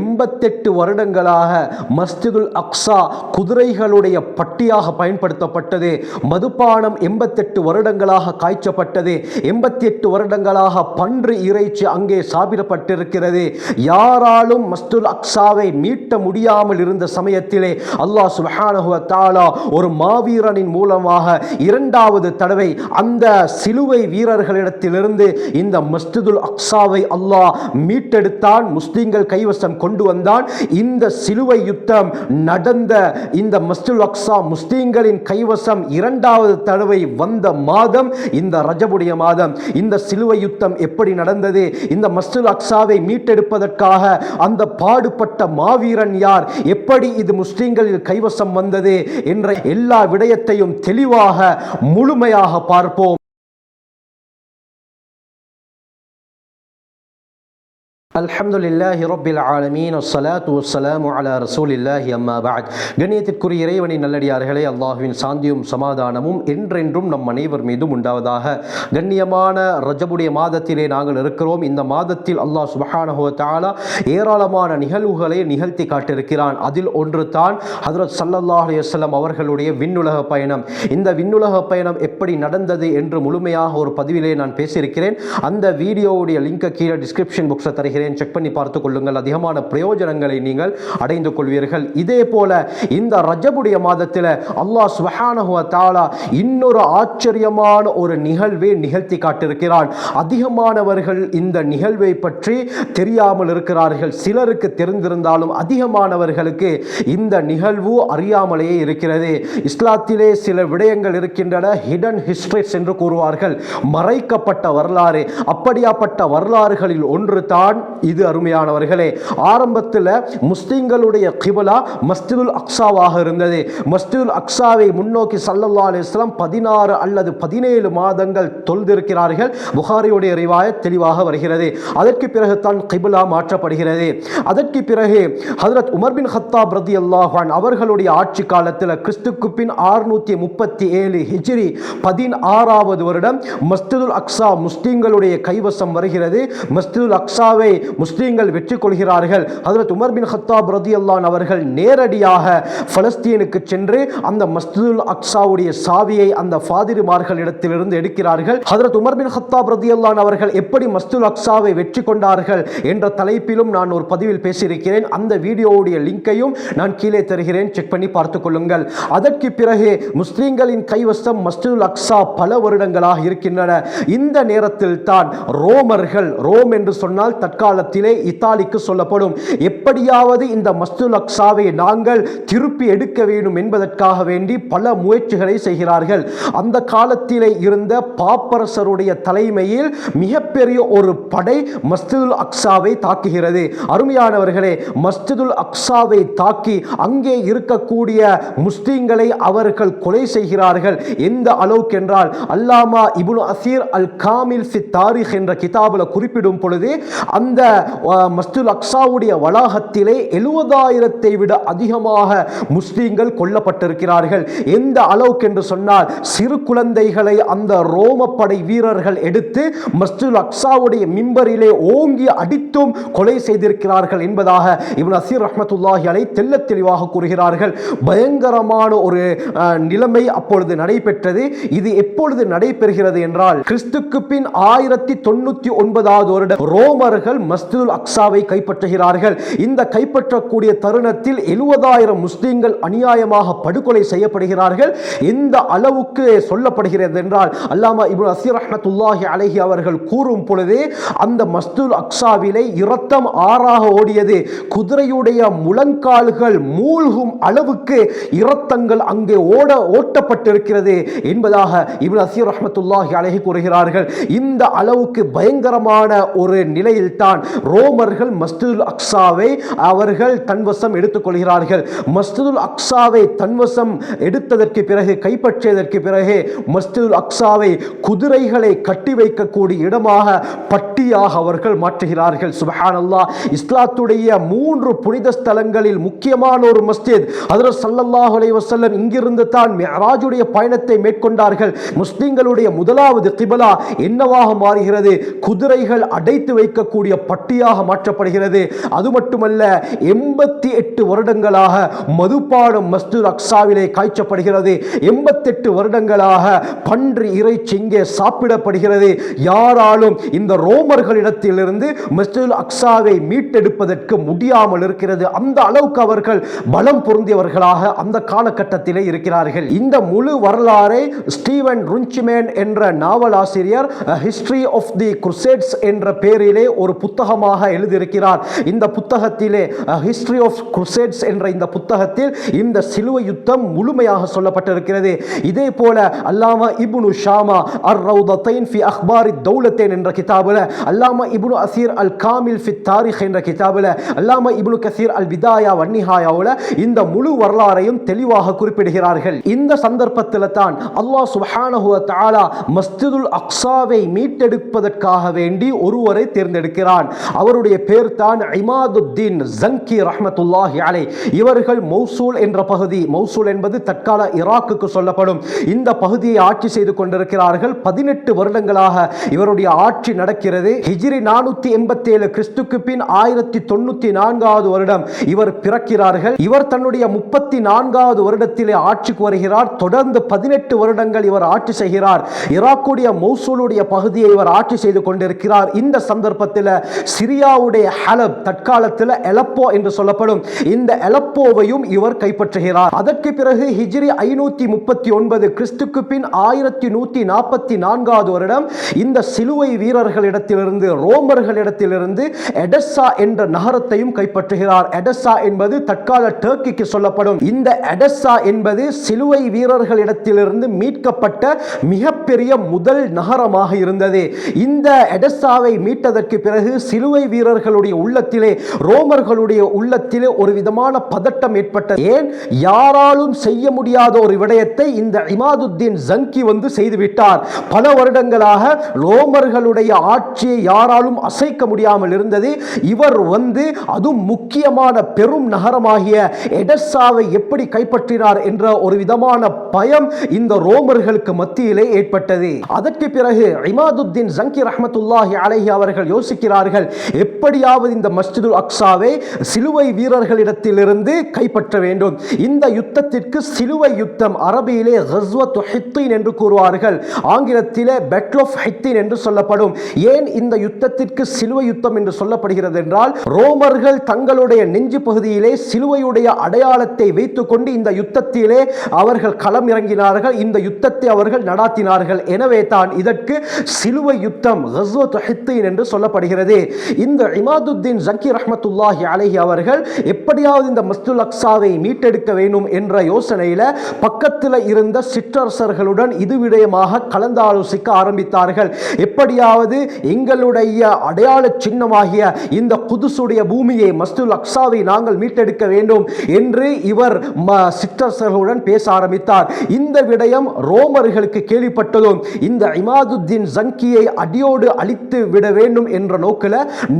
எண்பத்தெட்டு வருடங்களாக மஸ்துகுல் அக்ஸா குதிரைகளுடைய பட்டியாக பயன்படுத்தப்பட்டது. மதுபானம் எண்பத்தெட்டு வருடங்களாக காய்ச்சப்பட்டது. எண்பத்தி எட்டு வருடங்களாக பன்று இறைச்சி அங்கே சாப்பிடப்பட்டிருக்கிறது. யாராலும் மஸ்துல் அக்ஸாவை மீட்ட முடியாமல் இருந்த சமயத்திலே அல்லாஹ் சுப்ஹானஹு தாலா ஒரு மாவீரனின் மூலமாக இரண்டாவது தடவை அந்த சிலுவை வீரர்களிடத்திலிருந்து இந்த மஸ்துதுல் அக்ஸாவை அல்லாஹ் மீட்டெடுத்தான். முஸ்லீம்கள் கைவசம் கொண்டு வந்தான். இந்த சிலுவை யுத்தம் நடந்த இந்த மஸ்துல் அக்ஸா முஸ்லீம்களின் கைவசம் இரண்டாவது தடவை வந்த மாதம் இந்த ரஜபுடைய மாதம். இந்த சிலுவை யுத்தம் எப்படி நடந்தது? இந்த மஸ்துல் அக்ஸாவை மீட்டெடுப்பதற்காக அந்த பாடுபட்ட மாவீரன் யார்? எப்படி இது முஸ்லீம்களில் கைவசம் வந்தது? என்ற எல்லா விடயத்தையும் தெளிவாக முழுமையாக பார்ப்போம். அல்ஹம்து இல்லாஹி ரொபில் ஆலமீன். அஸ்ஸலாத்து வssalamu அலா ரசூலில்லாஹி அம்மா பஅத். கண்ணியத்திற்குரிய இறைவனின் நல்லடியார்களே அல்லாஹுவின் சாந்தியும் சமாதானமும் என்றென்றும் நம் அனைவர் மீதும் உண்டாவதாக. கண்ணியமான ரஜபுடைய மாதத்திலே நாங்கள் இருக்கிறோம். இந்த மாதத்தில் அல்லாஹ் சுபஹானஹு தஆலா ஏராளமான நிகழ்வுகளை நிகழ்த்தி காட்டிருக்கிறான் அதில் ஒன்று தான் ஹதரத் சல்லல்லாஹ் அலையம் அவர்களுடைய விண்ணுலக பயணம். இந்த விண்ணுலக பயணம் எப்படி நடந்தது என்று முழுமையாக ஒரு பதிவிலே நான் பேசியிருக்கிறேன். அந்த வீடியோவுடைய லிங்கை கீழே டிஸ்கிரிப்ஷன் புக்ஸை தருகிறேன். செக் பண்ணி பார்த்து கொள்ளுங்கள். அதிகமான பிரயோஜனங்களை நீங்கள் அடைந்து கொள்வீர்கள். இதே போல இந்த ரஜபுடைய மாதத்தில் அல்லாஹ் சுஹானஹுவ தாலா இன்னொரு ஆச்சரியமான ஒரு நிகழ்வை நிகழ்த்தி காட்டியிருக்கிறான். அதிகமானவர்கள் இந்த நிகழ்வை பற்றி தெரியாமல் இருக்கிறார்கள். சிலருக்கு தெரிந்திருந்தாலும் அதிகமானவர்களுக்கு இந்த நிகழ்வு அறியாமலேயே இருக்கிறது. இஸ்லாத்திலே சில விடயங்கள் இருக்கின்றன. ஹிடன் ஹிஸ்டரிஸ் என்று கூறுவார்கள். மறைக்கப்பட்ட வரலாறு அப்படியாப்பட்ட வரலாறுகளில் ஒன்று தான் இது அருமையானவர்களே ஆரம்பத்தில் முஸ்லீம்களுடைய கிபலா மஸ்திதுல் அக்ஸாவாக இருந்தது. மஸ்திதுல் அக்ஸாவை முன்னோக்கி சல்லல்லா அலிஸ்லாம் பதினாறு அல்லது பதினேழு மாதங்கள் தொழுதிருக்கிறார்கள். புகாரியுடைய ரிவாய தெளிவாக வருகிறது. அதற்கு பிறகு தான் கிபுலா மாற்றப்படுகிறது. அதற்கு பிறகு ஹதரத் உமர் பின் ஹத்தாப் ரதி அல்லாஹான் அவர்களுடைய ஆட்சி காலத்தில் கிறிஸ்துக்கு பின் ஆறுநூற்றி முப்பத்தி ஏழு ஹிஜ்ரி பதினாறாவது வருடம் மஸ்திதுல் அக்ஸா முஸ்லீம்களுடைய கைவசம் வருகிறது. மஸ்திதுல் அக்ஸாவை முஸ்லீம்கள் வெற்றி கொள்கிறார்கள். அதில் உமர் பின் ஹத்தாப் ரதி அல்லான் அவர்கள் நேரடியாக பலஸ்தீனுக்கு சென்று அந்த மஸ்துல் அக்ஸாவுடைய சாவியை அந்த ஃபாதிரிமார்கள் இடத்திலிருந்து எடுக்கிறார்கள். ஹதரத் உமர் பின் ஹத்தாப் ரதி அல்லான் அவர்கள் எப்படி மஸ்துல் அக்ஸாவை வெற்றி கொண்டார்கள் என்ற தலைப்பிலும் நான் ஒரு பதிவில் பேசியிருக்கிறேன். அந்த வீடியோவுடைய லிங்கையும் நான் கீழே தருகிறேன். செக் பண்ணி பார்த்துக் கொள்ளுங்கள். அதற்கு பிறகு முஸ்லீம்களின் கைவசம் மஸ்துல் அக்ஸா பல வருடங்களாக இருக்கின்றன. இந்த நேரத்தில் தான் ரோமர்கள் ரோம் என்று சொன்னால் தற்கால எதிர்காலத்திலே இத்தாலிக்கு சொல்லப்படும் எப்படியாவது இந்த மஸ்துல் அக்ஸாவை நாங்கள் திருப்பி எடுக்க வேண்டும் என்பதற்காக வேண்டி பல முயற்சிகளை செய்கிறார்கள். அந்த காலத்திலே இருந்த பாப்பரசருடைய தலைமையில் மிகப்பெரிய ஒரு படை மஸ்துல் அக்ஸாவை தாக்குகிறது. அருமையானவர்களே மஸ்ஜிதுல் அக்ஸாவை தாக்கி அங்கே இருக்கக்கூடிய முஸ்லீம்களை அவர்கள் கொலை செய்கிறார்கள். எந்த அளவுக்கு என்றால் அல்லாமா இபுல் அசீர் அல் காமில் சி தாரிக் என்ற கிதாபில் குறிப்பிடும் பொழுது அந்த அஹ், அக்ஸாவுடைய வளாகத்திலே எழுபதாயிரத்தை விட அதிகமாக முஸ்லீம்கள் கொல்லப்பட்டிருக்கிறார்கள். எந்த அளவுக்கு என்று சொன்னால் சிறு குழந்தைகளை அந்த ரோம படை வீரர்கள் எடுத்து மஸ்துல் அக்ஸாவுடைய மிம்பரிலே ஓங்கி அடித்தும் கொலை செய்திருக்கிறார்கள் என்பதாக இவன் அசீர் ரஹமத்துல்லாஹி அலை தெல்ல தெளிவாக கூறுகிறார்கள். பயங்கரமான ஒரு நிலைமை அப்பொழுது நடைபெற்றது. இது எப்பொழுது நடைபெறுகிறது என்றால் கிறிஸ்துக்கு பின் ஆயிரத்தி தொண்ணூத்தி ஒன்பதாவது வருடம் ரோமர்கள் மஸ்திதுல் அக்ஸாவை கைப்பற்றுகிறார்கள். இந்த கைப்பற்றக்கூடிய தருணத்தில் எழுபதாயிரம் முஸ்லீம்கள் அநியாயமாக படுகொலை செய்யப்படுகிறார்கள். எந்த அளவுக்கு சொல்லப்படுகிறது என்றால் அல்லாமா இப்னு அசீர் அஹமத்துல்லாஹி அலைஹி அவர்கள் கூறும் பொழுது அந்த மஸ்துல் அக்ஸாவிலே இரத்தம் ஆறாக ஓடியது. குதிரையுடைய முழங்கால்கள் மூழ்கும் அளவுக்கு இரத்தங்கள் அங்கே ஓட ஓட்டப்பட்டிருக்கிறது என்பதாக இப்னு அசீர் அஹமத்துல்லாஹி அழகி கூறுகிறார்கள். இந்த அளவுக்கு பயங்கரமான ஒரு நிலையில் தான் ரோமர்கள் மஸ்ஜிதுல் அக்ஸாவை அவர்கள் தன்வசம் எடுத்துக்கொள்கிறார்கள். மஸ்ஜிதுல் அக்ஸாவை தன்வசம் எடுத்ததற்கு பிறகு கைப்பற்றியதற்கு பிறகு மஸ்ஜிதுல் அக்ஸாவை குதிரைகளை கட்டி வைக்கக்கூடிய இடமாக பட்டியாக அவர்கள் மாற்றுகிறார்கள். சுபஹானல்லாஹ். இஸ்லாத்துடைய மூன்று புனித ஸ்தலங்களில் முக்கியமான ஒரு மஸ்ஜித். அதில் ஸல்லல்லாஹு அலைஹி இங்கிருந்து தான் மிஅராஜுடைய பயணத்தை மேற்கொண்டார்கள். முஸ்லிம்களுடைய முதலாவது கிபலா என்னவாக மாறுகிறது? குதிரைகள் அடைத்து வைக்கக்கூடிய பட்டியாக மாற்றப்படுகிறது. அது மட்டுமல்ல எண்பத்தி எட்டு வருடங்களாக மதுபாடும் மஸ்தூர் அக்ஸாவிலே காய்ச்சப்படுகிறது. எண்பத்தெட்டு வருடங்களாக பன்றி இறைச்சி இங்கே சாப்பிடப்படுகிறது. யாராலும் இந்த ரோமர்களிடத்திலிருந்து மஸ்தூல் அக்ஸாவை மீட்டெடுப்பதற்கு முடியாமல் இருக்கிறது. அந்த அளவுக்கு அவர்கள் பலம் பொருந்தியவர்களாக அந்த காலகட்டத்திலே இருக்கிறார்கள். இந்த முழு வரலாறை ஸ்டீவன் ருஞ்சிமேன் என்ற நாவலாசிரியர் ஹிஸ்டரி ஆஃப் தி குருசேட்ஸ் என்ற பெயரிலே ஒரு புத்தகமாக எழுதியிருக்கிறார். இந்த புத்தகத்திலே ஹிஸ்டரி ஆஃப் குசேட்ஸ் என்ற இந்த புத்தகத்தில் இந்த சிலுவை யுத்தம் முழுமையாக சொல்லப்பட்டிருக்கிறது. இதே போல அல்லாமா இபுனு ஷாமா அர் ரவுதத்தைன் ஃபி அக்பாரி தௌலத்தேன் என்ற கிதாபில் அல்லாமா இபுனு அசீர் அல் காமில் ஃபி தாரிக் என்ற கிதாபில் அல்லாமா இபுனு கசீர் அல் விதாயா வன்னிஹாயாவில் இந்த முழு வரலாறையும் தெளிவாக குறிப்பிடுகிறார்கள். இந்த சந்தர்ப்பத்தில் தான் அல்லாஹ் சுஹானஹுவ தாலா மஸ்திதுல் அக்ஸாவை மீட்டெடுப்பதற்காக வேண்டி ஒருவரை தேர்ந்தெடுக்கிறான். அவருடைய பேர் தான் இமாதுத்தீன் ஜங்கி ரஹமத்துல்லாஹி அலை. இவர்கள் மௌசூல் என்ற பகுதி மௌசூல் என்பது தற்கால ஈராக்குக்கு சொல்லப்படும். இந்த பகுதியை ஆட்சி செய்து கொண்டிருக்கிறார்கள். பதினெட்டு வருடங்களாக இவருடைய ஆட்சி நடக்கிறது. ஹிஜிரி நானூத்தி எண்பத்தி ஏழு கிறிஸ்துக்கு பின் ஆயிரத்தி தொண்ணூத்தி நான்காவது வருடம் இவர் பிறக்கிறார்கள். இவர் தன்னுடைய முப்பத்தி நான்காவது வருடத்திலே ஆட்சிக்கு வருகிறார். தொடர்ந்து பதினெட்டு வருடங்கள் இவர் ஆட்சி செய்கிறார். ஈராக்குடைய மௌசூலுடைய பகுதியை இவர் ஆட்சி செய்து கொண்டிருக்கிறார். இந்த சந்தர்ப்பத்தில் சிரியாவுடைய ஹலப் தற்காலத்தில் எலப்போ என்று சொல்லப்படும். இந்த எலப்போவையும் இவர் கைப்பற்றுகிறார். அதற்கு பிறகு ஹிஜ்ரி ஐநூத்தி முப்பத்தி ஒன்பது கிறிஸ்துக்கு பின் ஆயிரத்தி நூத்தி நாற்பத்தி நான்காவது வருடம் இந்த சிலுவை வீரர்களிடத்திலிருந்து ரோமர்களிடத்திலிருந்து எடஸா என்ற நகரத்தையும் கைப்பற்றுகிறார். எடஸா என்பது தற்கால டர்க்கிக்கு சொல்லப்படும். இந்த எடஸா என்பது சிலுவை வீரர்களிடத்திலிருந்து மீட்கப்பட்ட மிகப்பெரிய முதல் நகரமாக இருந்தது. இந்த எடஸாவை மீட்டதற்கு பிறகு சிலுவை வீரர்களுடைய உள்ளத்திலே ரோமர்களுடைய உள்ளத்திலே ஒரு விதமான பதட்டம் ஏற்பட்டது. ஏன்? யாராலும் செய்ய முடியாத ஒரு விடயத்தை இந்த இமாதுத்தீன் ஜங்கி வந்து செய்துவிட்டார். பல வருடங்களாக ரோமர்களுடைய ஆட்சியை யாராலும் அசைக்க முடியாமல் இருந்தது. இவர் வந்து அதுவும் முக்கியமான பெரும் நகரமாகிய எடஸாவை எப்படி கைப்பற்றினார் என்ற ஒரு விதமான பயம் இந்த ரோமர்களுக்கு மத்தியிலே ஏற்பட்டது. அதற்கு பிறகு இமாதுத்தீன் ஜங்கி ரஹமத்துல்லாஹி அலஹி அவர்கள் யோசிக்கிறார்கள் எப்படியாவது இந்த மஸ்ஜிதுல் அக்ஸாவை சிலுவை வீரர்களிடத்திலிருந்து கைப்பற்ற வேண்டும். இந்த யுத்தத்திற்கு சிலுவை யுத்தம் அரபியிலே ஹஸ்வத் ஹித்தீன் என்று கூறுவார்கள். ஆங்கிலத்திலே பெட்ல் ஆஃப் ஹித்தீன் என்று சொல்லப்படும். ஏன் இந்த யுத்தத்திற்கு சிலுவை யுத்தம் என்று சொல்லப்படுகிறது என்றால் ரோமர்கள் தங்களுடைய நெஞ்சு பகுதியிலே சிலுவையுடைய அடையாளத்தை வைத்துக்கொண்டு இந்த யுத்தத்திலே அவர்கள் களம் இறங்கினார்கள். இந்த யுத்தத்தை அவர்கள் நடாத்தினார்கள். எனவே தான் இதற்கு சிலுவை யுத்தம் ஹித்தீன் என்று சொல்லப்படுகிறது. இந்த இமாதுத்தீன் ஜக்கி ரஹமத்துல்லாஹி அலஹி அவர்கள் எப்படியாவது இந்த மஸ்துல் அக்ஸாவை மீட்டெடுக்க வேண்டும் என்ற யோசனையில் பக்கத்தில் இருந்த சிற்றரசர்களுடன் இது விடயமாக கலந்தாலோசிக்க ஆரம்பித்தார்கள். எப்படியாவது எங்களுடைய அடையாள சின்னமாகிய இந்த குதுசுடைய பூமியை மஸ்துல் அக்ஸாவை நாங்கள் மீட்டெடுக்க வேண்டும் என்று இவர் சிற்றரசர்களுடன் பேச ஆரம்பித்தார். இந்த விடயம் ரோமர்களுக்கு கேள்விப்பட்டதும் இந்த இமாதுத்தீன் ஜங்கியை அடியோடு அழித்து விட வேண்டும் என்ற நோக்கில்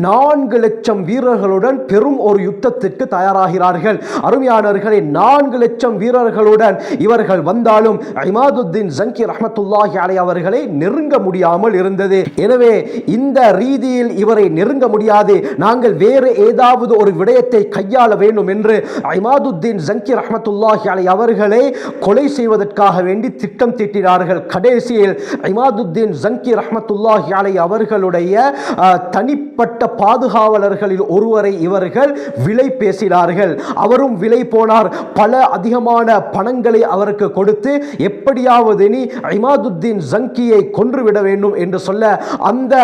நான்கு லட்சம் வீரர்களுடன் பெரும் ஒரு யுத்தத்திற்கு தயாராகிறார்கள். அருமையானவர்களே நான்கு லட்சம் வீரர்களுடன் இவர்கள் வந்தாலும் இமாதுத்தீன் ஜங்கி ரஹமத்துல்லாஹி அலை அவர்களை நெருங்க முடியாமல் இருந்தது. எனவே இந்த ரீதியில் இவரை நெருங்க முடியாது. நாங்கள் வேறு ஏதாவது ஒரு விடயத்தை கையாள வேண்டும் என்று இமாதுத்தீன் ஜங்கி ரஹமத்துல்லாஹி அலை அவர்களை கொலை செய்வதற்காக வேண்டி திட்டம் தீட்டினார்கள். கடைசியில் இமாதுத்தீன் ஜங்கி ரஹமத்துல்லாஹி அலை அவர்களுடைய தனி தனிப்பட்ட பாதுகாவலர்களில் ஒருவரை இவர்கள் விலை பேசினார்கள். அவரும் விலை போனார். பல அதிகமான பணங்களை அவருக்கு கொடுத்து எப்படியாவது நீ இமாதுத்தீன் ஜங்கியை கொன்றுவிட வேண்டும் என்று சொல்ல அந்த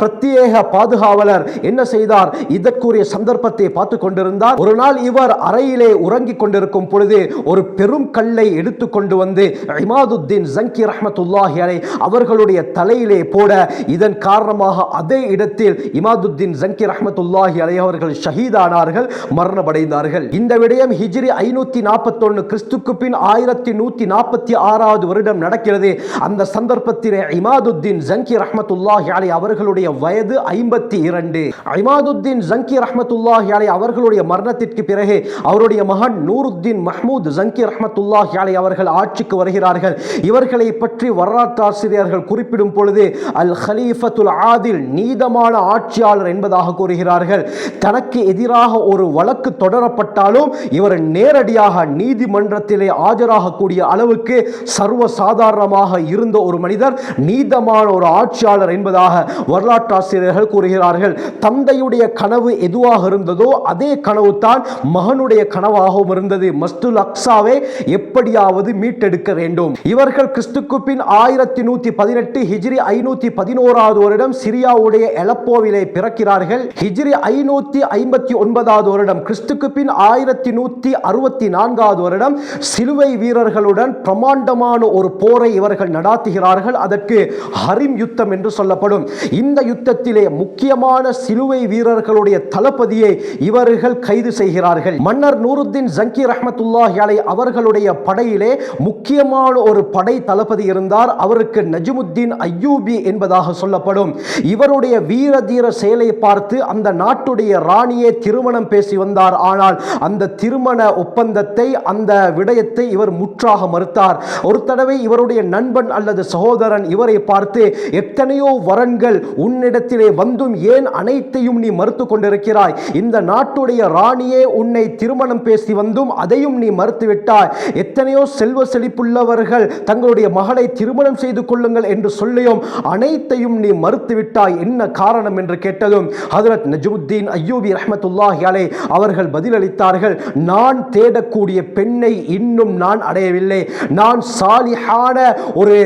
பிரத்யேக பாதுகாவலர் என்ன செய்தார்? இதற்குரிய சந்தர்ப்பத்தை பார்த்து கொண்டிருந்தார். ஒரு நாள் இவர் அறையிலே உறங்கிக் கொண்டிருக்கும் பொழுது ஒரு பெரும் கல்லை எடுத்து கொண்டு வந்து இமாதுத்தீன் ஜங்கி ரஹ்மத்துல்லாஹி அலை அவர்களுடைய தலையிலே போட இதன் காரணமாக அதே இடத்தில் இமாதுத்தீன் ஜங்கி ரஹமத்துல்லாஹி அலையவர்கள் ஷஹீதானார்கள் மரணமடைந்தார்கள். இந்த விடயம் ஹிஜ்ரி ஐநூத்தி நாற்பத்தொன்னு கிறிஸ்துக்கு பின் ஆயிரத்தி நூத்தி நாற்பத்தி ஆறாவது வருடம் நடக்கிறது. அந்த சந்தர்ப்பத்திலே இமாதுத்தீன் ஜங்கி ரஹமத்துல்லாஹி அலை அவர்களுடைய வயது ஐம்பத்தி இரண்டு இமாதுத்தீன் ஜங்கி ரஹமத்துல்லாஹி அலை அவர்களுடைய மரணத்திற்கு பிறகு அவருடைய மகன் நூருத்தீன் மஹமூத் ஜங்கி ரஹமத்துல்லாஹி அலை அவர்கள் ஆட்சிக்கு வருகிறார்கள். இவர்களை பற்றி வரலாற்றாசிரியர்கள் குறிப்பிடும் பொழுது அல் ஹலீஃபத்துல் ஆதில் நீதமான ஆட்சி ஆட்சியாளர் என்பதாக கூறுகிறார்கள். தனக்கு எதிராக ஒரு வழக்கு தொடரப்பட்டாலும் இவர் நேரடியாக நீதிமன்றத்திலே ஆஜராகக்கூடிய அளவுக்கு சர்வ சாதாரணமாக இருந்த ஒரு மனிதர் நீதமான ஒரு ஆட்சியாளர் என்பதாக வரலாற்றாசிரியர்கள் கூறுகிறார்கள். தந்தையுடைய கனவு எதுவாக இருந்ததோ அதே கனவு தான் மகனுடைய கனவாகவும் இருந்தது. மஸ்துல் அக்ஸாவை எப்படியாவது மீட்டெடுக்க வேண்டும். இவர்கள் கிறிஸ்துக்கு பின் ஆயிரத்தி நூத்தி பதினெட்டு ஹிஜ்ரி ஐநூத்தி பதினோராவது வருடம் சிரியாவுடைய எலப்போவிலே பிறக்கிறார்கள். ஹிஜ்ரி ஐநூத்தி ஐம்பத்தி ஒன்பதாவது வருடம் கிறிஸ்துக்கு பின் ஆயிரத்தி நூத்தி அறுபத்தி நான்காவது வருடம் சிலுவை வீரர்களுடன் பிரமாண்டமான ஒரு போரை இவர்கள் நடாத்துகிறார்கள். அதற்கு ஹரிம் யுத்தம் என்று சொல்லப்படும். இந்த யுத்தத்திலே முக்கியமான சிலுவை வீரர்களுடைய தளபதியை இவர்கள் கைது செய்கிறார்கள். மன்னர் நூருத்தீன் ஜங்கி ரஹமத்துல்லாஹி அலை அவர்களுடைய படையிலே முக்கியமான ஒரு படை தளபதி இருந்தார். அவருக்கு நஜ்முத்தீன் ஐயூபி என்பதாக சொல்லப்படும். இவருடைய வீர தீர செயலை பார்த்து அந்த நாட்டுடைய ராணியை திருமணம் பேசி வந்தார். ஆனால் அந்த திருமண ஒப்பந்தத்தை அந்த விடயத்தை இவர் முற்றாக மறுத்தார். ஒரு தடவை இவருடைய நண்பன் அல்லது சகோதரன் இவரை பார்த்து எத்தனையோ வரன்கள் உன்னிடத்திலே வந்தும் ஏன் அனைத்தையும் நீ மறுத்து கொண்டிருக்கிறாய்? இந்த நாட்டுடைய ராணியே உன்னை திருமணம் பேசி வந்தும் அதையும் நீ மறுத்து விட்டாய். எத்தனையோ செல்வ செழிப்புள்ளவர்கள் தங்களுடைய மகளை திருமணம் செய்து கொள்ளுங்கள் என்று சொல்லியும் அனைத்தையும் நீ மறுத்து விட்டாய். என்ன காரணம்? என்று என்று கேட்டதும் ஹதரத் நஜ்முத்தீன் ஐயூபி ரஹமத்துல்லாஹி அலை அவர்கள் பதிலளித்தார்கள் நான் தேடக்கூடிய பெண்ணை இன்னும் நான் அடையவில்லை. நான் சாலிஹான ஒரு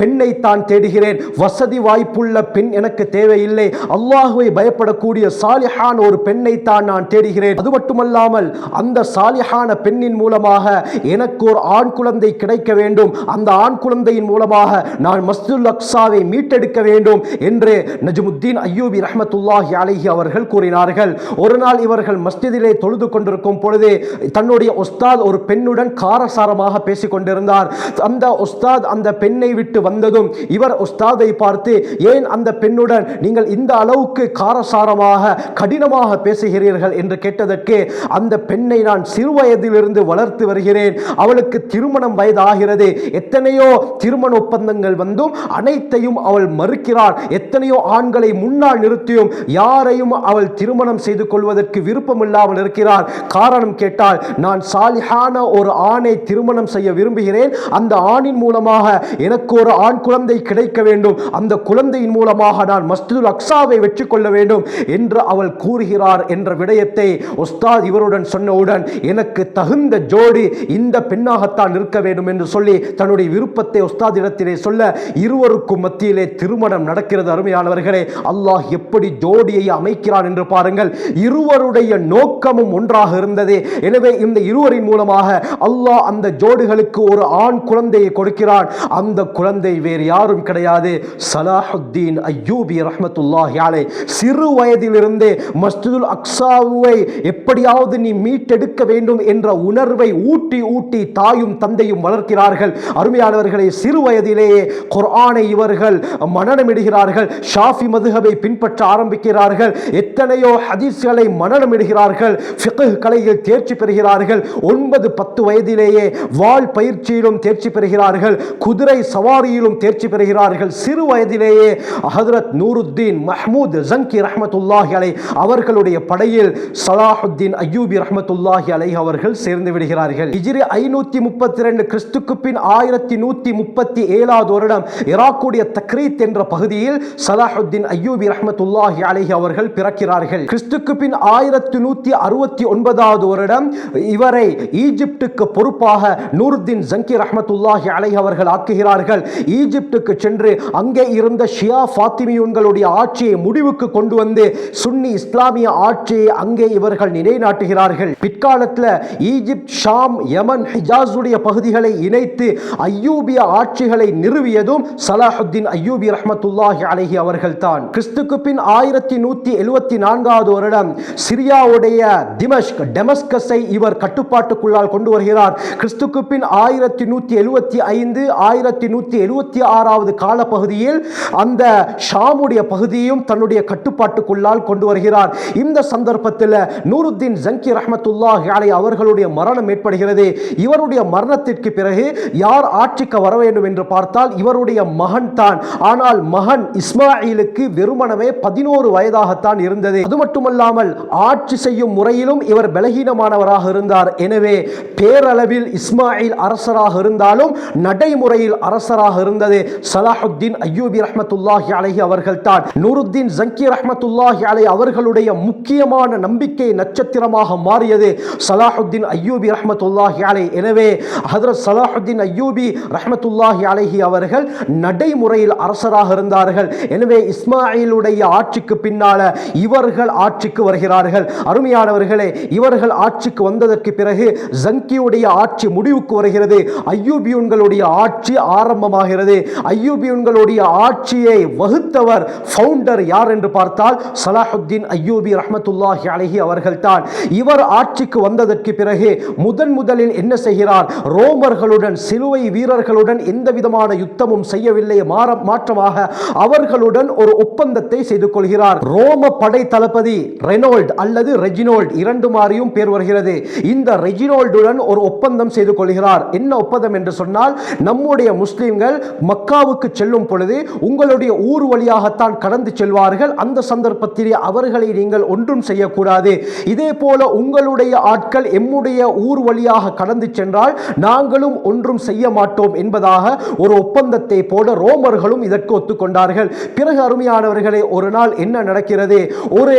பெண்ணை தான் தேடுகிறேன். வசதி வாய்ப்புள்ள பெண் எனக்கு தேவையில்லை. அல்லாஹுவை பயப்படக்கூடிய சாலிஹான் ஒரு பெண்ணை தான் நான் தேடுகிறேன். அது மட்டுமல்லாமல் அந்த சாலிஹான பெண்ணின் மூலமாக எனக்கு ஒரு ஆண் குழந்தை கிடைக்க வேண்டும். அந்த ஆண் குழந்தையின் மூலமாக நான் மஸ்துல் அக்ஸாவை மீட்டெடுக்க வேண்டும் என்று நஜ்முத்தீன் ஐயூபி ரஹமத்துல்லாஹி அலைஹி அவர்கள் கூறினார்கள். ஒரு நாள் இவர்கள் மஸ்ஜிதிலே தொழுது கொண்டிருக்கும் பொழுது தன்னுடைய உஸ்தாத் ஒரு பெண்ணுடன் காரசாரமாக பேசிக் கொண்டிருந்தார். அந்த உஸ்தாத் அந்த பெண்ணை விட்டு வந்ததும் இவர் உஸ்தாதை பார்த்து ஏன் அந்த பெண்ணுடன் நீங்கள் இந்த அளவுக்கு காரசாரமாக கடினமாக பேசுகிறீர்கள்? என்று கேட்டதற்கு அந்த பெண்ணை நான் சிறு வயதிலிருந்து வளர்த்து வருகிறேன். அவளுக்கு திருமணம் வயதாகிறது. எத்தனையோ திருமண ஒப்பந்தங்கள் வந்தும் அனைத்தையும் அவள் மறுக்கிறாள். எத்தனையோ ஆண்களை முன்னால் நிறுத்தியும். யாரையும் அவள் திருமணம் செய்து கொள்வதற்கு விருப்பமில்லாமல் இருக்கிறார் காரணம் கேட்டால் நான் சாலிஹான ஒரு ஆணை திருமணம் செய்ய விரும்புகிறேன். அந்த ஆணின் மூலமாக எனக்கு ஒரு ஆண் குழந்தை கிடைக்க வேண்டும். அந்த குழந்தையின் மூலமாக நான் மஸ்துல் அக்ஸாவை வெற்றி கொள்ள வேண்டும் என்று அவள் கூறுகிறார் என்ற விடயத்தை உஸ்தாத் இவருடன் சொன்னவுடன் எனக்கு தகுந்த ஜோடி இந்த பெண்ணாகத்தான் இருக்க வேண்டும் என்று சொல்லி தன்னுடைய விருப்பத்தை உஸ்தாத் இடத்திலே சொல்ல இருவருக்கும் மத்தியிலே திருமணம் நடக்கிறது. அருமையானவர்களே அல்லாஹ் எப்படி ஜோடியை அமைக்கிறார் என்று பாருங்கள். இருவருடைய நோக்கமும் ஒன்றாக இருந்தது. எனவே இந்த இருவரின் மூலமாக அல்லாஹ் அந்த ஜோடிகளுக்கு ஒரு ஆண் குழந்தையை கொடுக்கிறான். அந்த குழந்தை வேறு யாரும் கிடையாது. சலாஹுத்தீன் ஐயூபி ரஹமத்துல்லாஹி அலை சிறு வயதிலிருந்தே மஸ்ஜிதுல் அக்ஸாவை எப்படியாவது நீ மீட்டெடுக்க வேண்டும் என்ற உணர்வை ஊட்டி ஊட்டி தாயும் தந்தையும் வளர்க்கிறார்கள். அருமையானவர்களை சிறு வயதிலேயே குர்ஆனை இவர்கள் மனநமிடுகிறார்கள். ஷாஃபி மதுஹபை பின்பற்ற ஆரம்பிக்கிறார்கள். எத்தனையோ ஹதீஸ்களை மனநமிடுகிறார்கள் ஃபிகு கலையில் தேர்ச்சி பெறுகிறார்கள். ஒன்பது பத்து வயதிலேயே வாழ் பயிற்சியிலும் தேர்ச்சி பெறுகிறார்கள். குதிரை சவாரியிலும் தேர்ச்சி பெறுகிறார்கள். சிறு வயதிலேயே ஹதரத் நூருத்தீன் மஹமூத் ஜங்கி ரஹமத்துல்லாஹி அலை அவர்களுடைய படையில் சலாஹுத்தீன் அய்யூபி ரஹமத்துல்லாஹி அலை அவர்கள் சேர்ந்து விடுகிறார்கள். இஜிரி ஐநூத்தி முப்பத்தி ரெண்டு கிறிஸ்துக்கு பின் ஆயிரத்தி நூத்தி முப்பத்தி ஏழாவது வருடம் இராக்குடைய தக்ரீத் என்ற பகுதியில் சலாஹுத்தீன் அய்யூபி ரஹமத்துல்லாஹி அலஹி அவர்கள் பிறக்கிறார்கள். கிறிஸ்துக்கு பின் ஆயிரத்தி நூத்தி அறுபத்தி ஒன்பதாவது வருடம் இவரை ஈஜிப்டுக்கு பொறுப்பாக நூருத்தீன் ஜங்கி ரஹமத்துல்லாஹி அலஹி அவர்கள் ஆக்குகிறார்கள். ஈஜிப்டுக்கு சென்று அங்கே இருந்த ஷியா ஃபாத்திமியூன்களுடைய ஆட்சியை முடிவுக்கு கொண்டு வந்து சுன்னி இஸ்லாமிய ஆட்சியை அங்கே இவர்கள் நிலைநாட்டுகிறார்கள். பிற்காலத்தில் ஈஜிப்ட் ஷாம் யமன் ஹிஜாஸுடைய பகுதிகளை இணைத்து ஐயூபிய ஆட்சிகளை நிறுவியதும் சலாஹுத்தீன் ஐயூபி ரஹமத்துல்லாஹி அலஹி அவர்கள் தான் கிறிஸ்துக்கு பின் ஆயிரத்தி நூத்தி எழுபத்தி நான்காவது வருடம் சிரியாவுடைய திமஷ்க் டெமஸ்கஸை இவர் கட்டுப்பாட்டுக்குள்ளால் கொண்டு வருகிறார் கிறிஸ்துக்கு பின் ஆயிரத்தி நூத்தி எழுபத்தி ஐந்து ஆயிரத்தி நூத்தி எழுபத்தி ஆறாவது காலப்பகுதியில் அந்த ஷாமுடைய பகுதியும் தன்னுடைய கட்டுப்பாட்டுக்குள்ளால் கொண்டு வருகிறார் இந்த சந்தர்ப்பத்தில் நூருத்தீன் ஜங்கி ரஹமத்துல்லா அலை அவர்களுடைய மரணம் ஏற்படுகிறது. இவருடைய மரணத்திற்கு பிறகு யார் ஆட்சிக்கு வர வேண்டும் என்று பார்த்தால் இவருடைய மகன் தான் ஆனால் மகன் இஸ்மாயிலுக்கு வெறுமனவே பதினோரு வயதாகத்தான் இருந்தது. அது மட்டுமல்லாமல் ஆட்சி செய்யும் முறையிலும் இவர் பலகீனமானவராக இருந்தார். எனவே பேரளவில் இஸ்மாயில் அரசராக இருந்தாலும் நடைமுறையில் அரசராக இருந்தது. சலாஹுத்தீன் அய்யூபி ரஹமத்துல்லாஹி அலஹி அவர்கள் தான் நூருத்தீன் ஜங்கி ரஹமத்துல்லாஹி அலை அவர்களுடைய முக்கியமான நம்பிக்கை நட்சத்திரமாக மாறியது. சலாஹுத்தீன் அய்யூபி ரஹமத்துல்லாஹி அலை. எனவே ஹதரத் சலாஹுத்தீன் அய்யூபி ரஹமத்துல்லாஹி அலஹி அவர்கள் நடைமுறையில் அரசராக இருந்தார்கள். எனவே இஸ்மாயிலுடைய ஆட்சிக்கு பின்னால இவர்கள் ஆட்சிக்கு வருகிறார்கள். அருமையானவர்களே இவர்கள் ஆட்சிக்கு வந்ததற்கு பிறகு ஜங்கியுடைய ஆட்சி முடிவுக்கு வருகிறது. ஐயூபியூன்களுடைய ஆட்சி ஆரம்பமாகிறது. ஐயூபியூன்களுடைய ஆட்சியை வகுத்தவர் ஃபவுண்டர் யார் என்று பார்த்தால் சலாஹுத்தீன் ஐயூபி ரஹமத்துல்லாஹி அலைஹி அவர்கள்தான். இவர் ஆட்சிக்கு வந்ததற்கு பிறகு முதன் முதலில் என்ன செய்கிறார்? ரோமர்களுடன் சிலுவை வீரர்களுடன் எந்த விதமான யுத்தமும் செய்யவில்லை. மாற மாற்றமாக அவர்களுடன் ஒரு ஒப்பந்தத்தை செய்து கொள்கிறார் ரோம படை தளபதி ரெனோல்ட் அல்லது ரெஜினோல்ட் இரண்டு மாறியும் பேர் வருகிறது. இந்த ரெஜினோல்டுடன் ஒரு ஒப்பந்தம் செய்து கொள்கிறார் என்ன ஒப்பந்தம் என்று சொன்னால் நம்முடைய முஸ்லிம்கள் மக்காவுக்கு செல்லும் பொழுது உங்களுடைய ஊர் வழியாகத்தான் கடந்து செல்வார்கள். அந்த சந்தர்ப்பத்திலே அவர்களை நீங்கள் ஒன்றும் செய்யக்கூடாது. இதே போல உங்களுடைய ஆட்கள் எம்முடைய ஊர் வழியாக கடந்து சென்றால் நாங்களும் ஒன்றும் செய்ய மாட்டோம் என்பதாக ஒரு ஒப்பந்தத்தை போல ரோமர்களும் இதற்கு ஒத்துக்கொண்டார்கள். பிறகு அருமையானவர்களை ஒரு நாள் என்ன நடக்கிறது? ஒரு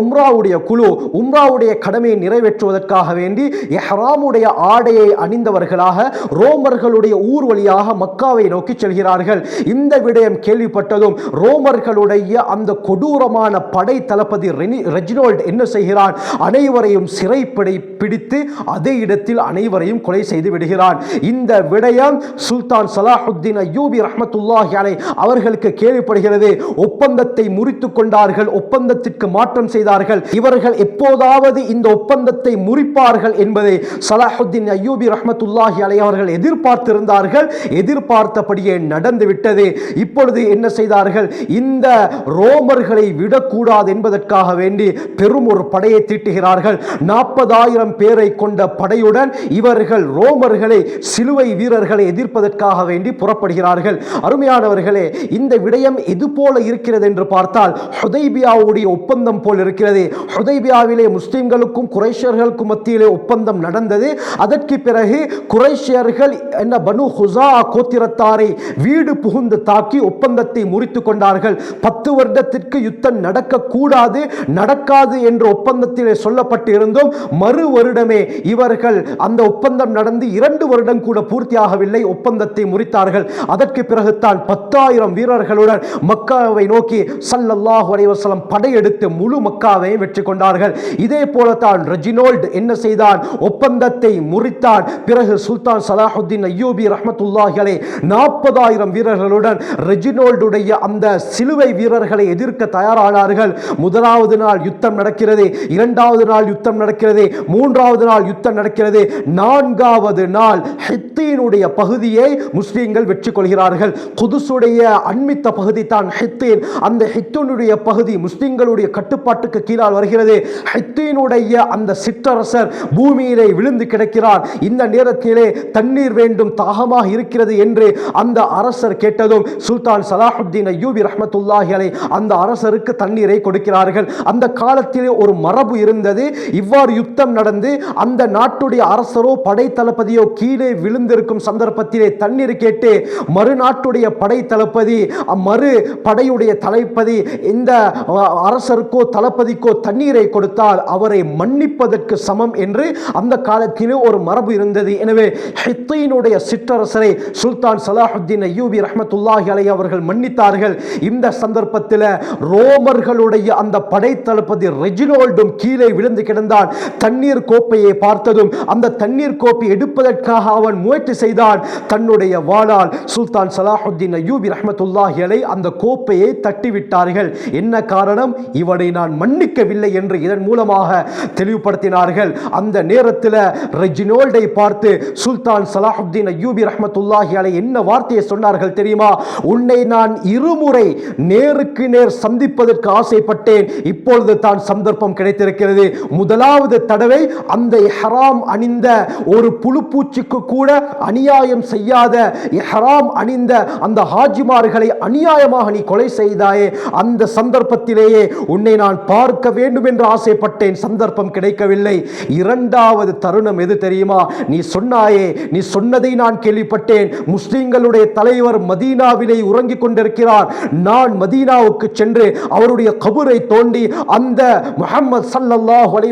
உம்ராவுடைய குழு உம்ராவுடைய கடமையை நிறைவேற்றுவதற்காக வேண்டி எஹ்ராமுடைய ஆடையை அணிந்தவர்களாக ரோமர்களுடைய ஊர் வழியாக மக்காவை நோக்கி செல்கிறார்கள். இந்த விடயம் கேள்விப்பட்டதும் ரோமர்களுடைய அந்த கொடூரமான படை தளபதி ரெஜினோல்ட் என்ன செய்கிறான்? அனைவரையும் சிறைப்படை பிடித்து அதே இடத்தில் அனைவரையும் கொலை செய்து விடுகிறான். இந்த விடயம் சுல்தான் சலாஹுத்தீன் ஐயூபி ரஹமத்துல்லாஹி அலை அவர்களுக்கு கேள்விப்படுகிறது. ஒப்பந்தத்தை முறித்து கொண்டார்கள் ஒப்பந்தத்திற்கு மாற்றம் செய்தார்கள். இவர்கள் எப்போதாவது இந்த ஒப்பந்தத்தை முறிப்பார்கள் என்பதை சலாஹுத்தீன் அய்யூபி ரஹமத்துல்லாஹி அலை அவர்கள் எதிர்பார்த்திருந்தார்கள். எதிர்பார்த்தபடியே நடந்துவிட்டது இப்பொழுது என்ன செய்தார்கள்? இந்த ரோமர்களை விடக்கூடாது என்பதற்காக வேண்டி பெரும் ஒரு படையை தீட்டுகிறார்கள். நாற்பதாயிரம் பேரை கொண்ட படையுடன் இவர்கள் ரோமர்களை சிலுவை வீரர்களை எதிர்ப்பதற்காக வேண்டி புறப்படுகிறார்கள். அருமையானவர்களே இந்த விடயம் எது போல இருக்கிறது என்று பார்த்தால் ஹுதைபியாவுடைய ஒப்பந்தம் போல் இருக்கிறது. ஹுதைபியாவிலே முஸ்லிம்களுக்கும் குறைஷியர்களுக்கும் மத்தியிலே ஒப்பந்தம் நடந்தது. அதற்கு பிறகு குறைஷியர்கள் என்ன பனு ஹுசா கோத்திரத்தாரை வீடு புகுந்து தாக்கி ஒப்பந்தத்தை முறித்து கொண்டார்கள். பத்து வருடத்திற்கு யுத்தம் நடக்கக்கூடாது நடக்காது என்ற ஒப்பந்தத்திலே சொல்லப்பட்டு இருந்தும் மறு வருடமே இவர்கள் அந்த ஒப்பந்தம் நடந்து இரண்டு வருடம் கூட பூர்த்தியாகவில்லை ஒப்பந்தத்தை முறித்தார்கள். அதற்கு பிறகு பத்தாயிரம் வீரர்களுடன் மக்காவை நோக்கி சல்லல்லாஹு அலைஹி வஸல்லம் படையெடுத்து முழு மக்காவையும் வெற்றி கொண்டார்கள். இதே போலத்தான் ரெஜினோல்ட் என்ன செய்தான்? ஒப்பந்தத்தை முறித்தான். பிறகு சுல்தான் சலாஹுத்தீன் ஐயூபி ரஹமத்துல்லாஹிகளை நாற்பதாயிரம் வீரர்களுடன் ரெஜினோல்டுடைய அந்த சிலுவை வீரர்களை எதிர்க்க தயாரானார்கள். முதலாவது நாள் யுத்தம் நடக்கிறது. இரண்டாவது நாள் யுத்தம் நடக்கிறது. மூன்றாவது நாள் யுத்தம் நடக்கிறது. நான்காவது நாள் ஹித்தீனுடைய பகுதியை முஸ்லீம்கள் வெற்றி கொள்கிறார்கள் குதுசுடைய அண்மித்த பகுதி தான் ஹித்தீன். அந்த ஹித் ஹித்தீனுடைய பகுதி முஸ்லிம்களுடைய கட்டுப்பாட்டுக்கு கீழால் வருகிறது. ஹித்தீனுடைய அந்த சிற்றரசர் பூமியிலே விழுந்து கிடக்கிறார். இந்த நேரத்திலே தண்ணீர் வேண்டும் தாகமாக இருக்கிறது என்று அந்த அரசர் கேட்டதும் சுல்தான் சலாஹுத்தீன் ஐயூபி ரஹ்மத்துல்லாஹி அலை அந்த அரசருக்கு தண்ணீரை கொடுக்கிறார்கள். அந்த காலத்திலே ஒரு மரபு இருந்தது. இவ்வாறு யுத்தம் நடந்து அந்த நாட்டுடைய அரசரோ படை தளபதியோ கீழே விழுந்திருக்கும் சந்தர்ப்பத்திலே தண்ணீர் கேட்டு மறுநாட்டுடைய படை தளபதி மறு படையுடைய தலைப்பதி தளபதி இந்த அரசருக்கோ தளபதிக்கோ தண்ணீரை கொடுத்தால் அவரை மன்னிப்பதற்கு சமம் என்று அந்த காலத்திலே ஒரு மரபு இருந்தது. எனவே ஹித்தையினுடைய சிற்றரசரை சுல்தான் சலாஹுத்தீன் ஐயூபி ரஹமத்துல்லாஹி அலை அவர்கள் மன்னித்தார்கள். இந்த சந்தர்ப்பத்தில் ரோமர்களுடைய அந்த படை தளபதி ரெஜினோல்டும் கீழே விழுந்து கிடந்தான். தண்ணீர் கோப்பையை பார்த்ததும் அந்த தண்ணீர் கோப்பை எடுப்பதற்காக அவன் முயற்சி செய்தான். தன்னுடைய வாழால் சுல்தான் சலாஹுத்தீன் ஐயூபி ரஹமத்துல்லாஹி அலை அந்த கோப்பையை தட்டிவிட்டார்கள் என்ன காரணம்? இவனை நான் மன்னிக்கவில்லை என்று இதன் மூலமாக தெளிவுபடுத்தினார்கள். அந்த நேரத்தில் ரெஜினோல்டை பார்த்து சுல்தான் சலாஹுத்தீன் அய்யூபி ரஹமத்துல்லாஹி அலை என்ன வார்த்தையை சொன்னார்கள் தெரியுமா? உன்னை நான் இருமுறை நேருக்கு நேர் சந்திப்பதற்கு ஆசைப்பட்டேன். இப்பொழுது தான் சந்தர்ப்பம் கிடைத்திருக்கிறது. முதலாவது தடவை அந்த ஹராம் அணிந்த ஒரு புழுப்பூச்சிக்கு கூட அநியாயம் செய்யாத ஹராம் அணிந்த அந்த ஹாஜிமார்களை அநியாயமாக நீ கொலை செய்தாயே. அந்த சந்தர்ப்பத்திலேயே உன்னை நான் பார்க்க வேண்டும் என்று ஆசைப்பட்டேன். சந்தர்ப்பம் கிடைக்கவில்லை. இரண்டாவது தருணம் எது தெரியுமா? நீ சொன்னாயே நீ சொன்னதை நான் கேள்விப்பட்டேன். முஸ்லிம்களுடைய தலைவர் மதீனாவிலே உறங்கிக் கொண்டிருக்கிறார். நான் மதீனாவுக்கு சென்று அவருடைய கபூரை தோண்டி அந்த முஹம்மது ஸல்லல்லாஹு அலைஹி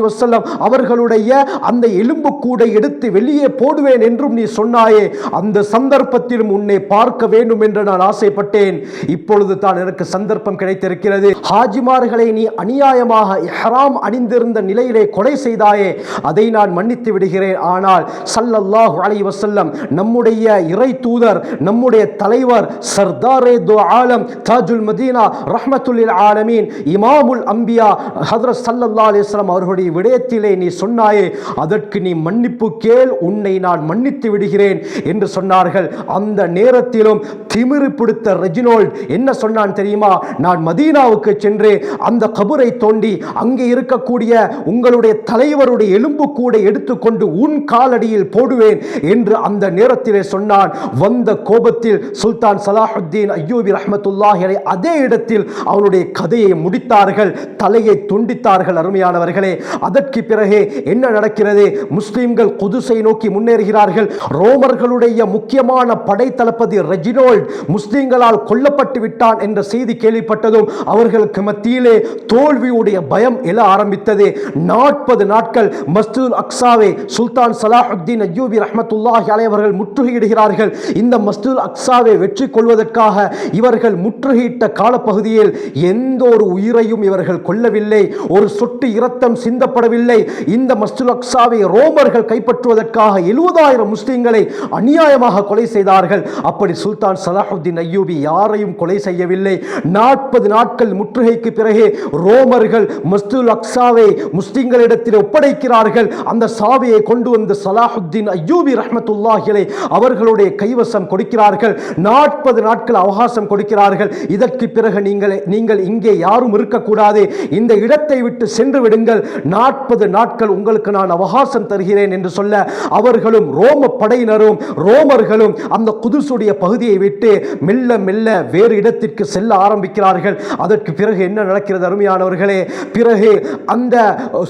அவர்களுடைய அந்த எலும்பு கூடை எடுத்து வெளியே போடுவேன் என்றும் நீ சொன்னாயே. அந்த சந்தர்ப்பத்திலும் உன்னை பார்க்க வேண்டும் என்று நான் ஆசைப்பட்டேன். இப்பொழுது தான் எனக்கு சந்தர்ப்பம் கிடைத்திருக்கிறது ஹாஜிமார்களை நீ அநியாயமாக ஹராம் அணிந்திருந்த நிலையிலே கொலை செய்தாயே அதை நான் மன்னித்து விடுகிறேன். ஆனால் சல்லல்லாஹு அலைஹி வசல்லம் நம்முடைய இறை தூதர் நம்முடைய தலைவர் சர்தாரே து ஆலம் தாஜுல் மதீனா ரஹ்மத்துல்லில் ஆலமீன் இமாமுல் அம்பியா ஹதரத் சல்லல்லா அலிஸ்லாம் அவர்களுடைய விடயத்திலே நீ சொன்னாயே அதற்கு நீ மன்னிப்பு கேள் உன்னை நான் மன்னித்து விடுகிறேன் என்று சொன்னார்கள். அந்த நேரத்திலும் திமிரு பிடித்த ரெஜினோல்ட் என்ன சொன்னான் தெரியுமா? நான் மதீனாவுக்கு சென்று அந்த கபரை தோண்டி அங்கே இருக்கக்கூடிய உங்களுடைய தலைவருடைய எலும்பு கூட எடுத்துக்கொண்டு உன் காலடியில் போடுவேன் என்று அந்த நேரத்திலே சொன்னான். வந்த கோபத்தில் சுல்தான் சலாஹுத்தீன் ஐயூபி ரஹ்மத்துல்லாஹி அதே இடத்தில் அவனுடைய கதையை முடித்தார்கள். தலையை துண்டித்தார்கள் அருமையானவர்களே. அதற்கு பிறகு என்ன நடக்கிறது? முஸ்லிம்கள் குதுசை நோக்கி முன்னேறுகிறார்கள். ரோமர்களுடைய முக்கியமான படை தளபதி ரெஜினோல்ட் முஸ்லிம்களால் கொல்லப்பட்டு விட்டான் என்ற செய்தி கேள்விப்பட்டதும் அவர்களுக்கு மத்தியிலே தோல்வியுடைய பயம் எழ ஆரம்பித்தது. நாற்பது நாட்கள் மஸ்ஜிதுல் அக்ஸாவை சுல்தான் சலாஹுத்தீன் அய்யூபி ரஹமத்துல்லாஹி அலைவர்கள் முற்றுகையிடுகிறார்கள். இந்த மஸ்ஜிதுல் அக்ஸாவை வெற்றி கொள்வதற்காக இவர்கள் முற்றுகையிட்ட காலப்பகுதியில் எந்த ஒரு உயிரையும் இவர்கள் கொல்லவில்லை. ஒரு சொட்டு இரத்தம் சிந்தப்படவில்லை. இந்த மஸ்ஜிதுல் அக்ஸாவை ரோமர்கள் கைப்பற்றுவதற்காக எழுபதாயிரம் முஸ்லீம்களை அநியாயமாக கொலை செய்தார்கள். அப்படி சுல்தான் சலாஹுத்தீன் அய்யூபி யாரையும் கொலை செய்யவில்லை. நாற்பது முப்பது நாட்கள் முற்றுகைக்கு பிறகு ரோமர்கள் மஸ்துல் அக்ஸாவை முஸ்லிம்களிடத்தில் ஒப்படைக்கிறார்கள். அந்த சாவியை கொண்டு வந்த சலாஹுத்தீன் அய்யூபி ரஹமத்துல்லாஹிலை அவர்களுடைய கைவசம் கொடுக்கிறார்கள். நாற்பது நாட்கள் அவகாசம் கொடுக்கிறார்கள். இதற்கு பிறகு நீங்கள் நீங்கள் இங்கே யாரும் இருக்கக்கூடாது. இந்த இடத்தை விட்டு சென்று விடுங்கள். நாற்பது நாட்கள் உங்களுக்கு நான் அவகாசம் தருகிறேன் என்று சொல்ல அவர்களும் ரோம படையினரும் ரோமர்களும் அந்த குதுசுடைய பகுதியை விட்டு மெல்ல மெல்ல வேறு இடத்திற்கு செல்ல ஆரம்பிக்கிறார்கள். அதற்கு பிறகு என்ன நடக்கிறது அருமையானவர்களே? பிறகு அந்த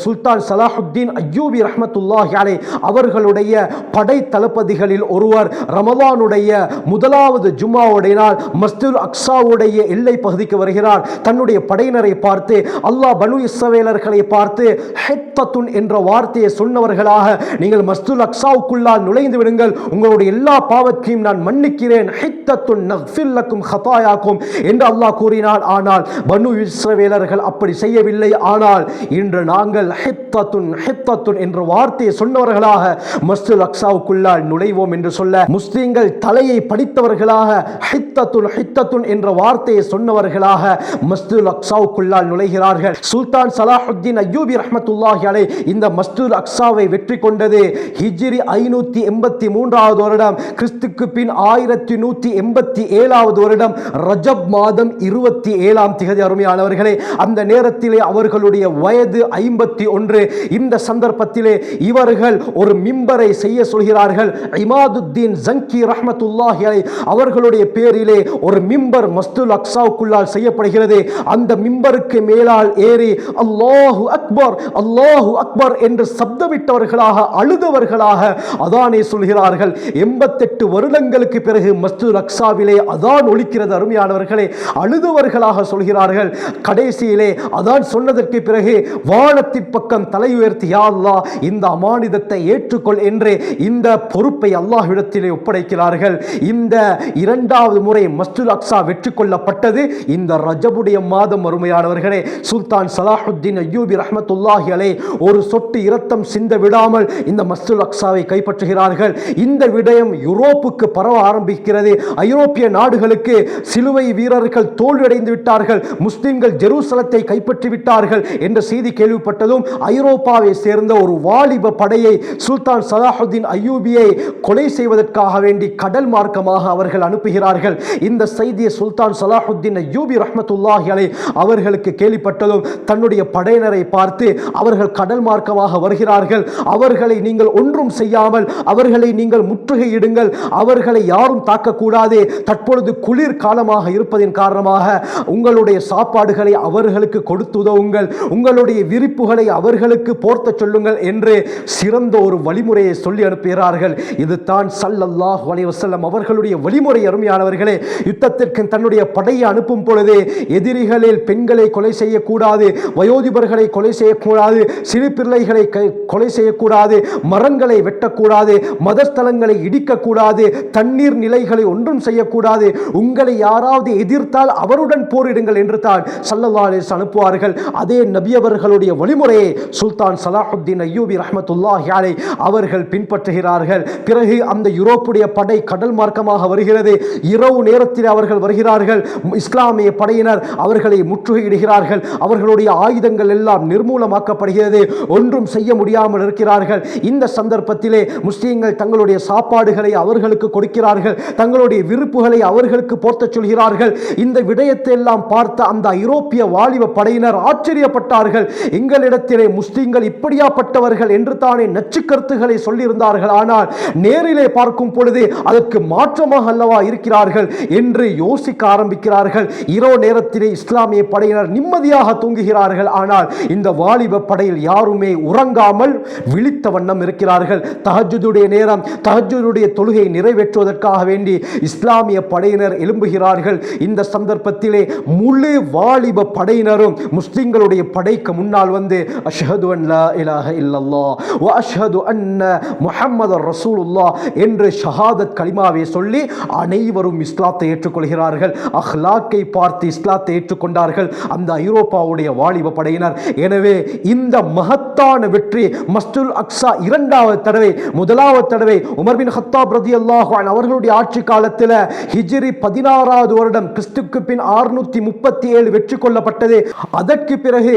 சுல்தான் சலாஹுத்தீன் அய்யூபி ரஹ்மத்துல்லாஹி அலை அவர்களுடைய படை தளபதிகளில் ஒருவர் ரமதானுடைய முதலாவது ஜும்மாவுடைய நாள் மஸ்துல் அக்ஸாவுடைய எல்லை பகுதிக்கு வருகிறார். தன்னுடைய படையினரை பார்த்து அல்லாஹ் பனு இஸ்ரவேலர்களை பார்த்து ஹெத்தத்துன் என்ற வார்த்தையை சொன்னவர்களாக நீங்கள் மஸ்துல் அக்ஸாவுக்குள்ளால் நுழைந்து விடுங்கள். உங்களுடைய எல்லா பாவத்தையும் நான் மன்னிக்கிறேன். ஹித்தத்துன் நஃபில்லக்கும் ஹதாயாக்கும் என்று அல்லாஹ் கூறினார் ஆனால் பனு இஸ்ரவேலர்கள் அப்படி செய்யவில்லை. ஆனால் இன்று நாங்கள் ஹித்தத்துன் ஹித்தத்துன் என்ற வார்த்தையை சொன்னவர்களாக மஸ்துல் அக்ஸாவுக்குள்ளால் நுழைவோம் என்று சொல்ல முஸ்லீம்கள் தலையை படித்தவர்களாக ஹித்தத்துன் ஹித்தத்துன் என்ற வார்த்தையை சொன்னவர்களாக மஸ்துல் அக்ஸாவுக்குள்ளால் நுழைகிறார்கள். சுல்தான் சலாஹுத்தீன் அய்யூபி ரஹமத்துல்லாஹி அலை இந்த மஸ்துல் அக்ஸாவை வெற்றி கொண்டது. ஹிஜ்ரி ஐநூத்தி எண்பத்தி மூன்றாவது வருடம் கிறிஸ்துக்கு பின் ஆயிரத்தி நூத்தி எண்பத்தி ஏழாவது வருடம் ரஜப் மாதம் இருபத்தி இருபத்தி ஏழாம் திகதி அருமையானவர்களே அந்த நேரத்திலே அவர்களுடைய வயது ஐம்பத்தி ஒன்று. இந்த சந்தர்ப்பத்திலே இவர்கள் ஒரு மிம்பரை செய்ய சொல்கிறார்கள். இமாதுத்தீன் ஜங்கி ரஹ்மத்துல்லாஹி அவர்களுடைய பேரிலே ஒரு மிம்பர் மஸ்துல் அக்ஸாவுக்குள்ளால் செய்யப்படுகிறது. அந்த மிம்பருக்கு மேலால் ஏறி அல்லாஹு அக்பர் அல்லாஹு அக்பர் என்று சப்தமிட்டவர்களாக அழுதவர்களாக அதானே சொல்கிறார்கள். எண்பத்தெட்டு வருடங்களுக்கு பிறகு மஸ்துல் அக்ஸாவிலே அதான் ஒழிக்கிறது அருமையானவர்களே. அழுதவர்கள் அழுதவர்களாக சொல்கிறார்கள். கடைசியிலே அதான் சொன்னதற்கு பிறகு வானத்தின் பக்கம் தலை உயர்த்தி யாழ்லா இந்த அமானிதத்தை ஏற்றுக்கொள் என்று இந்த பொறுப்பை அல்லாஹ்விடத்திலே ஒப்படைக்கிறார்கள். இந்த இரண்டாவது முறை மஸ்துல் அக்ஸா வெற்றி கொள்ளப்பட்டது. இந்த ரஜபுடைய மாதம் அருமையானவர்களே சுல்தான் சலாஹுத்தீன் அய்யூபி ரஹமத்துல்லாஹி அலை ஒரு சொட்டு இரத்தம் சிந்த விடாமல் இந்த மஸ்துல் அக்ஸாவை கைப்பற்றுகிறார்கள். இந்த விடயம் யூரோப்புக்கு பரவ ஆரம்பிக்கிறது. ஐரோப்பிய நாடுகளுக்கு சிலுவை வீரர்கள் தோல்வியடைந்து விட்டார்கள் முஸ்லிம்கள் ஜெருசலத்தை கைப்பற்றி விட்டார்கள் என்ற செய்தி கேள்விப்பட்டதும் ஐரோப்பாவை சேர்ந்த ஒரு வாலிப படையை சுல்தான் சலாஹுத்தீன் அயூபியை கொலை செய்வதற்காக வேண்டி கடல் மார்க்கமாக அவர்கள் அனுப்புகிறார்கள். இந்த செய்தியை சுல்தான் சலாஹுத்தீன் அய்யூபி ரஹமத்துல்லாஹி அலை அவர்களுக்கு கேள்விப்பட்டதும் தன்னுடைய படையினரை பார்த்து அவர்கள் கடல் மார்க்கமாக வருகிறார்கள். அவர்களை நீங்கள் ஒன்றும் செய்யாமல் அவர்களை நீங்கள் முற்றுகையிடுங்கள். அவர்களை யாரும் தாக்கக்கூடாது. தற்பொழுது குளிர் காலமாக இருப்பதின் காரணமாக உங்களுடைய சாப்பாடுகளை அவர்களுக்கு கொடுத்து உதவுங்கள். உங்களுடைய விரிப்புகளை அவர்களுக்கு போர்த்த சொல்லுங்கள் என்று சிறந்த ஒரு வழிமுறையை சொல்லி அனுப்புகிறார்கள். இது தான் சல்லல்லாஹ் வலைவசல்லம் அவர்களுடைய வழிமுறை அருமையானவர்களே. யுத்தத்திற்கு தன்னுடைய படையை அனுப்பும் பொழுது எதிரிகளில் பெண்களை கொலை செய்யக்கூடாது வயோதிபர்களை கொலை செய்யக்கூடாது சிறு பிள்ளைகளை கொலை செய்யக்கூடாது மரங்களை வெட்டக்கூடாது மதஸ்தலங்களை இடிக்கக்கூடாது தண்ணீர் நிலைகளை ஒன்றும் செய்யக்கூடாது. உங்களை யாராவது எதிர்த்தால் அவருடன் போரிடுங்கள் என்று தான் சல்லல்லா அலிஸ் அனுப்புவார்கள். அதே நபியவர்களுடைய வழிமுறையை சுல்தான் சலாஹுத்தீன் ஐயூபி ரஹமத்துல்லாஹி அலை அவர்கள் பின்பற்றுகிறார்கள். பிறகு அந்த யூரோப்புடைய படை கடல் மார்க்கமாக வருகிறது. இரவு நேரத்தில் அவர்கள் வருகிறார்கள். இஸ்லாமிய படையினர் அவர்களை முற்றுகையிடுகிறார்கள். அவர்களுடைய ஆயுதங்கள் எல்லாம் நிர்மூலமாக்கப்படுகிறது. ஒன்றும் செய்ய முடியாமல் இருக்கிறார்கள். இந்த சந்தர்ப்பத்திலே முஸ்லீம்கள் தங்களுடைய சாப்பாடுகளை அவர்களுக்கு கொடுக்கிறார்கள். தங்களுடைய விருப்புகளை அவர்களுக்கு போர்த்த சொல்கிறார்கள். இந்த விடயத்தை எல்லாம் பார்த்த அந்த ஐரோப்பிய வாலிப படையினர் ஆச்சரியப்பட்டார்கள். எங்களிடத்திலே முஸ்லீம்கள் இப்படியாப்பட்டவர்கள் என்று தானே நச்சு கருத்துக்களை சொல்லியிருந்தார்கள். ஆனால் நேரிலே பார்க்கும் பொழுது அதற்கு மாற்றமாக அல்லவா இருக்கிறார்கள் என்று யோசிக்க ஆரம்பிக்கிறார்கள். இரவு நேரத்திலே இஸ்லாமிய படையினர் நிம்மதியாக தூங்குகிறார்கள். ஆனால் இந்த வாலிப படையில் யாருமே உறங்காமல் விழித்த வண்ணம் இருக்கிறார்கள். தஹஜுடைய நேரம் தஹஜுடைய தொழுகை நிறைவேற்றுவதற்காக வேண்டி இஸ்லாமிய படையினர் எழும்புகிறார்கள். இந்த சந்தர்ப்பத்திலே முழு வாலிப படையினரும் முஸ்லிம்களுடைய படைக்கு முன்னால் வந்து அஷ்ஹது அன்லா இலாஹ இல்லல்லா வ அஷ்ஹது அன்ன முஹம்மது ரசூலுல்லா என்று ஷஹாதத் கலிமாவை சொல்லி அனைவரும் இஸ்லாத்தை ஏற்றுக்கொள்கிறார்கள். அஹ்லாக்கை பார்த்து இஸ்லாத்தை ஏற்றுக்கொண்டார்கள் அந்த ஐரோப்பாவுடைய வாலிப படையினர். எனவே இந்த மகத்தான வெற்றி மஸ்துல் அக்ஸா இரண்டாவது தடவை முதலாவது தடவை உமர் பின் ஹத்தாப் ரதி அல்லாஹான் அவர்களுடைய ஆட்சி காலத்தில் ஹிஜிரி பதினாறாவது வருடம் கிறிஸ்துக்கு பின் ஆறுநூறு அறுநூத்தி முப்பத்தி ஏழு வெற்றி கொள்ளப்பட்டது அதற்கு பிறகு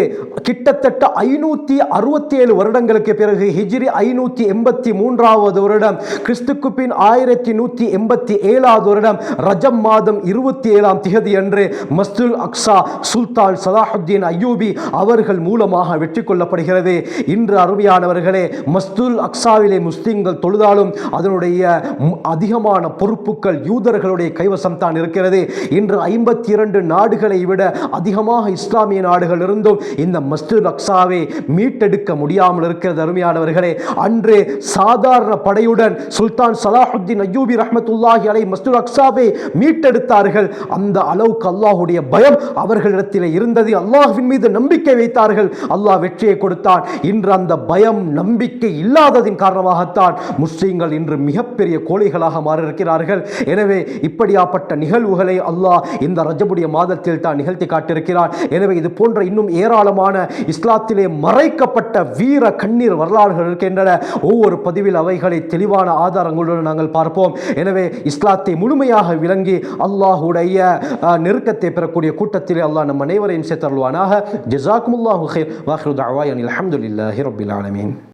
கிட்டத்தட்ட ஐநூத்தி அறுபத்தி ஏழு வருடங்களுக்கு பிறகு ஹிஜ்ரி ஐநூத்தி எண்பத்தி மூன்றாவது வருடம் கிறிஸ்துக்கு பின் ஆயிரத்தி நூத்தி எண்பத்தி ஏழாவது வருடம் ரஜம் மாதம் இருபத்தி ஏழாம் திகதி அன்று மஸ்துல் அக்ஸா சுல்தான் சலாஹுத்தீன் அய்யூபி அவர்கள் மூலமாக வெற்றி கொள்ளப்படுகிறது இன்று அருமையானவர்களே மஸ்துல் அக்ஸாவிலே முஸ்லிம்கள் தொழுதாலும் அதனுடைய அதிகமான பொறுப்புகள் யூதர்களுடைய கைவசம் தான் இருக்கிறது. இன்று ஐம்பத்தி இரண்டு நாடுகளை விட அதிகமாக இஸ்லாமிய நாடுகள் இருந்தும் இந்த மஸ்துல் அக்ஸாவை மீட்டெடுக்க முடியாமல் இருக்கிறது அருமையானவர்களே. அன்று சாதாரண படையுடன் சுல்தான் சலாஹுத்தீன் அய்யூபி ரஹமத்துல்லாஹி அலை மஸ்துல் அக்ஸாவை மீட்டெடுத்தார்கள். அந்த அளவுக்கு அல்லாஹுடைய பயம் அவர்களிடத்தில் இருந்தது. அல்லாஹின் மீது நம்பிக்கை வைத்தார்கள். அல்லாஹ் வெற்றியை கொடுத்தான். இன்று அந்த பயம் நம்பிக்கை இல்லாததின் காரணமாகத்தான் முஸ்லீம்கள் இன்று மிகப்பெரிய கோழைகளாக மாறியிருக்கிறார்கள். எனவே இப்படியாப்பட்ட நிகழ்வுகளை அல்லாஹ் இந்த ரஜபுடைய மாதத்தில் தான் நிகழ்த்தி காட்டியிருக்கிறார். எனவே இது போன்ற இன்னும் ஏராளமான இஸ்லாத்திலே மறைக்கப்பட்ட வீர கண்ணீர் வரலாறுகள் இருக்கின்றன. ஒவ்வொரு பதிவில் அவைகளை தெளிவான ஆதாரங்களுடன் நாங்கள் பார்ப்போம். எனவே இஸ்லாத்தை முழுமையாக விளங்கி அல்லாஹுடைய நெருக்கத்தை பெறக்கூடிய கூட்டத்திலே அல்லாஹ் நம் அனைவரையும் சேர்த்தருள்வானாக ஜிசாக்முல்லாஹு ஹைர் வாஹிரு தாவாய் அனில் அஹமதுல்லாஹி ரபில் ஆலமீன்.